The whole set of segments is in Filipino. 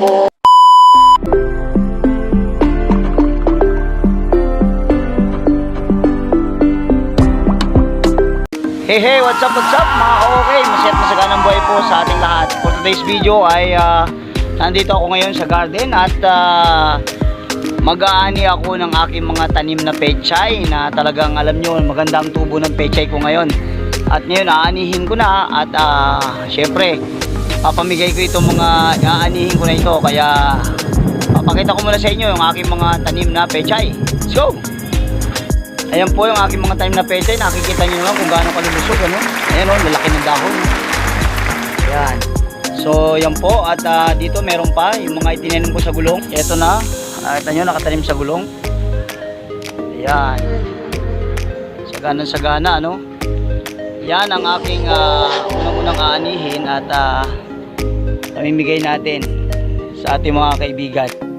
Hey hey, what's up, what's up mga okay, maset masaga ng buhay po sa ating lahat. For today's video ay uh, nandito ako ngayon sa garden at uh, mag-aani ako ng aking mga tanim na pechay na talagang alam nyo maganda ang tubo ng pechay ko ngayon. At ngayon aanihin ko na at uh, syempre Papamigay ko itong mga aanihin ko na ito Kaya papakita ko muna sa inyo yung aking mga tanim na pechay Let's go! Ayan po yung aking mga tanim na pechay. Nakikita nyo naman kung gaano kalulusog. Ano? Ayan o, lalaki ng dahon. Ayan. So, yan po. At ah, dito meron pa yung mga itinanim ko sa gulong. Ito na. Nakita nyo, nakatanim sa gulong. Ayan. Sagana sagana, ano? Yan ang aking ah, unang-unang aanihin at ah, namimigay natin sa ating mga kaibigan.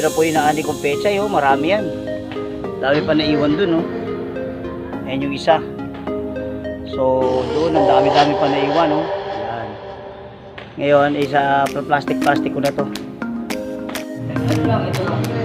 Ito na po yung naani kong pechay oh, marami yan. Dami pa naiwan dun oh. Ayan yung isa. So doon ang dami-dami pa naiwan oh. Ayan. Ngayon isa plastic-plastic ko na to. Ito lang, ito lang.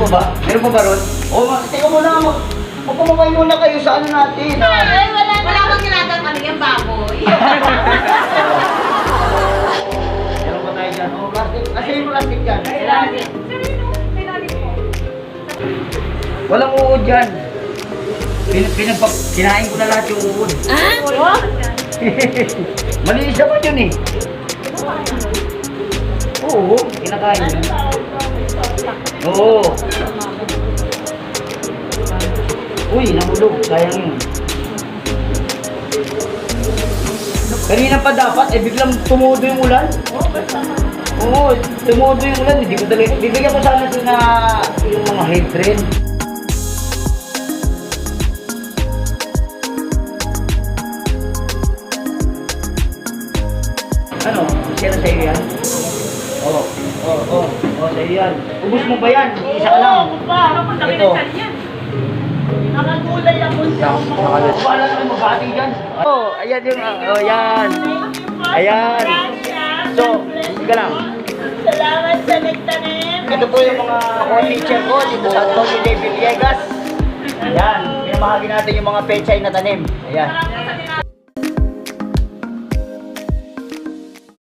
Meron po ba? Meron po ba ron? O, oh, teka muna, mag magpumabay muna kayo sa ano natin. Ay, wala wala kang ginagawa ano yung baboy. Meron pa tayo dyan. Oh, plastic. Kasi yung plastic dyan. Kailangan mo. Walang uod dyan. Pin pinagpap kinain ko na lahat yung uod. Ah? Malinis naman yun eh. Oo, kinakain yun. Oo. Uy, nahulog. Sayang yun. Kanina pa dapat, eh biglang tumudo yung ulan. Oo, tumudo yung ulan. Hindi ko talaga. Bibigyan ko sana sila yung mga head train. Ano? Sila sa iyo yan? Oo. Oo, oo. Oo, sa iyo yan. Ubus mo ba yan? Isa ka lang. Ito. Nakagulay ako sa Nakalat. Wala naman magbati dyan. Oh, ayan yung, oh, yan. Ayan. So, sige lang. Salamat sa nagtanim. Ito po yung mga co-teacher ko dito sa Antonio de Villegas. Ayan, pinamahagi natin yung mga pechay na tanim. Ayan.